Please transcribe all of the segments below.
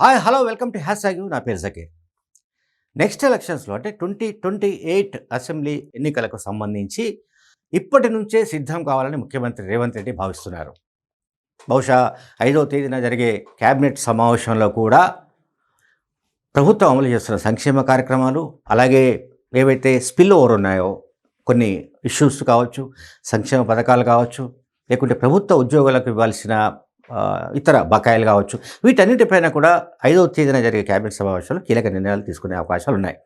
Hi hello welcome to hash you. నా పేరు Zakir. Next ఎలక్షన్స్లో అంటే ట్వంటీ ట్వంటీ ఎయిట్ అసెంబ్లీ ఎన్నికలకు సంబంధించి ఇప్పటి నుంచే సిద్ధం కావాలని ముఖ్యమంత్రి రేవంత్ రెడ్డి భావిస్తున్నారు. బహుశా ఐదవ తేదీన జరిగే క్యాబినెట్ సమావేశంలో కూడా ప్రభుత్వం అమలు చేస్తున్న సంక్షేమ కార్యక్రమాలు అలాగే ఏవైతే స్పిల్ ఓవర్ ఉన్నాయో కొన్ని ఇష్యూస్ కావచ్చు సంక్షేమ పథకాలు కావచ్చు లేకుంటే ప్రభుత్వ ఉద్యోగులకు ఇవ్వాల్సిన ఇతర బకాయిలు కావచ్చు. వీటన్నిటిపైన కూడా ఐదవ తేదీన జరిగే క్యాబినెట్ సమావేశంలో కీలక నిర్ణయాలు తీసుకునే అవకాశాలు ఉన్నాయి.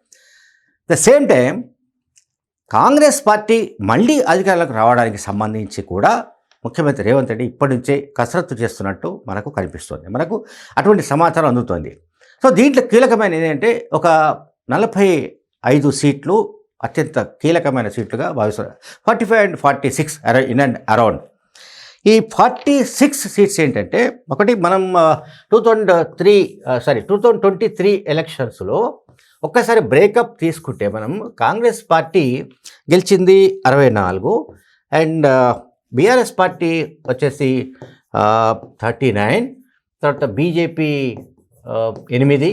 The same time Congress party మళ్ళీ అధికారంలోకి రావడానికి సంబంధించి కూడా ముఖ్యమంత్రి రేవంత్ రెడ్డి ఇప్పటి నుంచే కసరత్తు చేస్తున్నట్టు మనకు కనిపిస్తుంది. మనకు అటువంటి సమాచారం అందుతోంది. సో దీంట్లో కీలకమైన ఏంటంటే ఒక నలభై ఐదు సీట్లు అత్యంత కీలకమైన సీట్లుగా భావిస్తున్నారు. Forty five and forty six in and around ఈ ఫార్టీ సిక్స్ సీట్స్ ఏంటంటే ఒకటి మనం two thousand three sorry two thousand twenty three ఎలక్షన్స్లో ఒక్కసారి బ్రేకప్ తీసుకుంటే మనం కాంగ్రెస్ పార్టీ గెలిచింది అరవై నాలుగు అండ్ బీఆర్ఎస్ పార్టీ వచ్చేసి థర్టీ నైన్ తర్వాత బీజేపీ ఎనిమిది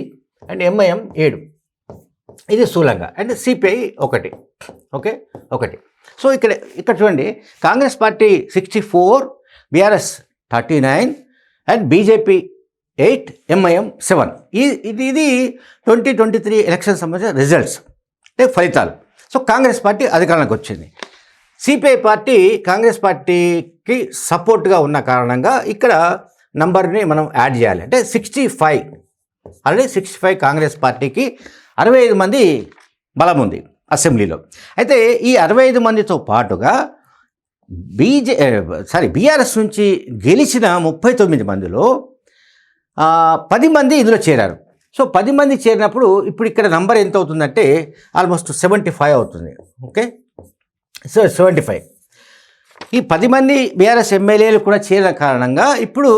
అండ్ ఎంఐఎం ఏడు. ఇది స్థూలంగా అండ్ సిపిఐ ఒకటి ఓకే? ఒకటి. సో ఇక్కడ ఇక్కడ చూడండి Congress party sixty four BRS thirty nine and BJP eight MIM seven ఇది ఇది ట్వంటీ ట్వంటీ త్రీ ఎలక్షన్ సంబంధించిన రిజల్ట్స్ అంటే ఫలితాలు. సో కాంగ్రెస్ పార్టీ అధికారంలోకి వచ్చింది. సిపిఐ పార్టీ కాంగ్రెస్ పార్టీకి సపోర్ట్గా ఉన్న కారణంగా ఇక్కడ నంబర్ని మనం యాడ్ చేయాలి. అంటే sixty five already sixty five Congress పార్టీకి అరవై ఐదు మంది బలం ఉంది అసెంబ్లీలో. అయితే ఈ అరవై ఐదు మందితో పాటుగా బీజే సారీ బీఆర్ఎస్ నుంచి గెలిచిన ముప్పై తొమ్మిది మందిలో పది మంది ఇందులో చేరారు. సో పది మంది చేరినప్పుడు ఇప్పుడు ఇక్కడ నంబర్ ఎంత అవుతుందంటే ఆల్మోస్ట్ సెవెంటీ ఫైవ్ అవుతుంది. ఓకే? So seventy five. ఈ పది మంది బీఆర్ఎస్ ఎమ్మెల్యేలు కూడా చేరిన కారణంగా ఇప్పుడు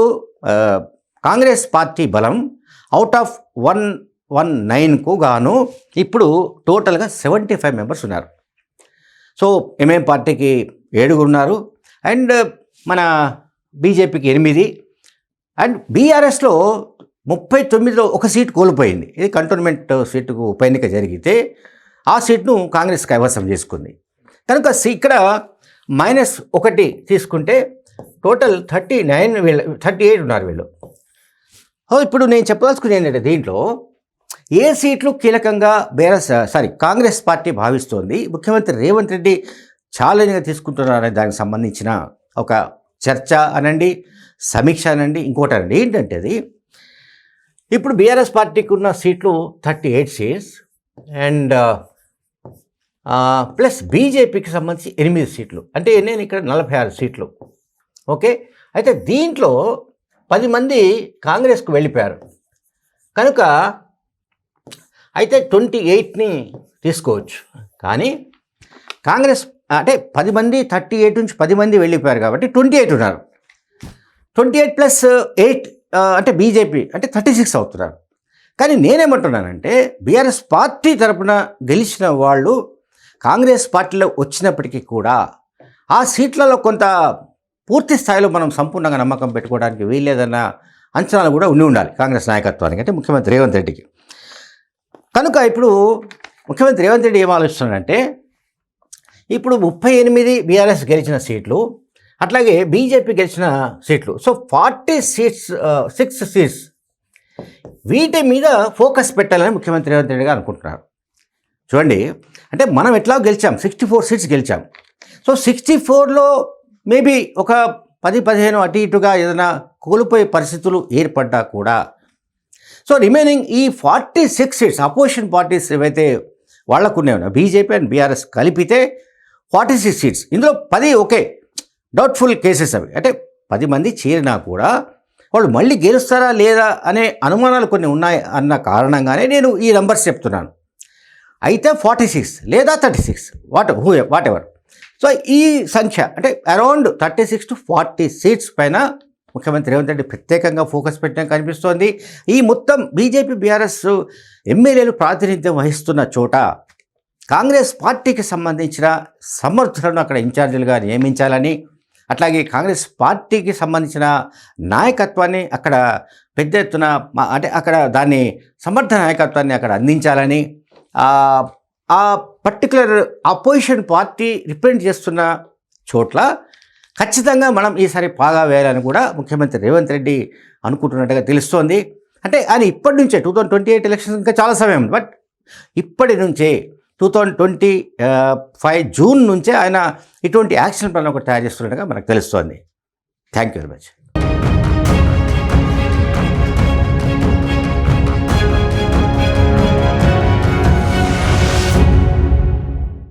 కాంగ్రెస్ పార్టీ బలం అవుట్ ఆఫ్ వన్ వన్ నైన్కు గాను ఇప్పుడు టోటల్గా సెవెంటీ ఫైవ్ మెంబర్స్ ఉన్నారు. సో ఎంఎం పార్టీకి ఏడుగురు ఉన్నారు. అండ్ మన బీజేపీకి ఎనిమిది. అండ్ బీఆర్ఎస్లో ముప్పై తొమ్మిదిలో ఒక సీట్ కోల్పోయింది. ఇది కంటోన్మెంట్ సీటుకు ఉప ఎన్నిక జరిగితే ఆ సీట్ను కాంగ్రెస్ కైవసం చేసుకుంది. కనుక ఇక్కడ మైనస్ ఒకటి తీసుకుంటే టోటల్ థర్టీ నైన్ వీళ్ళు థర్టీ ఎయిట్ ఉన్నారు వీళ్ళు. ఇప్పుడు నేను చెప్పదలుచుకుంది ఏంటంటే దీంట్లో ఏ సీట్లు కీలకంగా బీఆర్ఎస్ సారీ కాంగ్రెస్ పార్టీ భావిస్తోంది? ముఖ్యమంత్రి రేవంత్ రెడ్డి ఛాలెంజ్గా తీసుకుంటున్నారనే దానికి సంబంధించిన ఒక చర్చ అనండి సమీక్ష అనండి ఇంకోటి అనండి. ఏంటంటే అది ఇప్పుడు బీఆర్ఎస్ పార్టీకి ఉన్న సీట్లు thirty eight seats and plus బీజేపీకి సంబంధించి ఎనిమిది సీట్లు. అంటే నేను ఇక్కడ నలభై ఆరు సీట్లు. ఓకే? అయితే దీంట్లో పది మంది కాంగ్రెస్కు వెళ్ళిపోయారు. కనుక అయితే ట్వంటీ ఎయిట్ని తీసుకోవచ్చు. కానీ కాంగ్రెస్ అంటే పది మంది థర్టీ ఎయిట్ నుంచి పది మంది వెళ్ళిపోయారు కాబట్టి ట్వంటీ ఎయిట్ ఉన్నారు ట్వంటీ ఎయిట్ ప్లస్ ఎయిట్ అంటే బీజేపీ అంటే థర్టీ సిక్స్ అవుతున్నారు. కానీ నేనేమంటున్నానంటే బీఆర్ఎస్ పార్టీ తరపున గెలిచిన వాళ్ళు కాంగ్రెస్ పార్టీలో వచ్చినప్పటికీ కూడా ఆ సీట్లలో కొంత పూర్తి స్థాయిలో మనం సంపూర్ణంగా నమ్మకం పెట్టుకోవడానికి వీల్లేదన్న అంచనాలు కూడా ఉండి ఉండాలి కాంగ్రెస్ నాయకత్వానికి అంటే ముఖ్యమంత్రి రేవంత్ రెడ్డికి. కనుక ఇప్పుడు ముఖ్యమంత్రి రేవంత్ రెడ్డి ఏం ఆలోచిస్తున్నాడంటే ఇప్పుడు ముప్పై ఎనిమిది బీఆర్ఎస్ గెలిచిన సీట్లు అట్లాగే బీజేపీ గెలిచిన సీట్లు. So forty seats six seats వీటి మీద ఫోకస్ పెట్టాలని ముఖ్యమంత్రి రేవంత్ రెడ్డి గారు అనుకుంటున్నారు. చూడండి అంటే మనం ఎట్లా గెలిచాం? సిక్స్టీ ఫోర్ సీట్స్ గెలిచాం. సో సిక్స్టీ ఫోర్లో మేబీ ఒక పది పదిహేను అటు ఇటుగా ఏదైనా కోల్పోయే పరిస్థితులు ఏర్పడ్డా కూడా. సో రిమైనింగ్ ఈ forty six seats opposition parties ఏవైతే వాళ్ళకు ఉన్నాయి బీజేపీ అండ్ బీఆర్ఎస్ కలిపితే ఫార్టీ సిక్స్ సీట్స్ ఇందులో పది ఓకే. డౌట్ఫుల్ కేసెస్ అవి. అంటే పది మంది చేరినా కూడా వాళ్ళు మళ్ళీ గెలుస్తారా లేదా అనే అనుమానాలు కొన్ని ఉన్నాయి అన్న కారణంగానే నేను ఈ నెంబర్స్ చెప్తున్నాను. అయితే ఫార్టీ సిక్స్ లేదా thirty six what who whatever so ఈ సంఖ్య అంటే around thirty six to forty seats పైన ముఖ్యమంత్రి రేవంత్ రెడ్డి ప్రత్యేకంగా ఫోకస్ పెట్టడం కనిపిస్తోంది. ఈ మొత్తం బీజేపీ బీఆర్ఎస్ ఎమ్మెల్యేలు ప్రాతినిధ్యం వహిస్తున్న చోట కాంగ్రెస్ పార్టీకి సంబంధించిన సమర్థులను అక్కడ ఇన్ఛార్జీలుగా నియమించాలని అట్లాగే కాంగ్రెస్ పార్టీకి సంబంధించిన నాయకత్వాన్ని అక్కడ పెద్ద ఎత్తున అంటే అక్కడ దాన్ని సమర్థ నాయకత్వాన్ని అక్కడ అందించాలని ఆ, ఆ పర్టికులర్ అపోజిషన్ పార్టీ రిప్రజెంట్ చేస్తున్న చోట్ల ఖచ్చితంగా మనం ఈసారి పాగా వేయాలని కూడా ముఖ్యమంత్రి రేవంత్ రెడ్డి అనుకుంటున్నట్టుగా తెలుస్తోంది. అంటే ఆయన ఇప్పటి నుంచే two thousand twenty eight elections ఇంకా చాలా సమయం బట్ ఇప్పటి నుంచే two thousand twenty five June నుంచే ఆయన ఇటువంటి యాక్షన్ ప్లాన్ ఒకటి తయారు చేస్తున్నట్టుగా మనకు తెలుస్తోంది. Thank you very much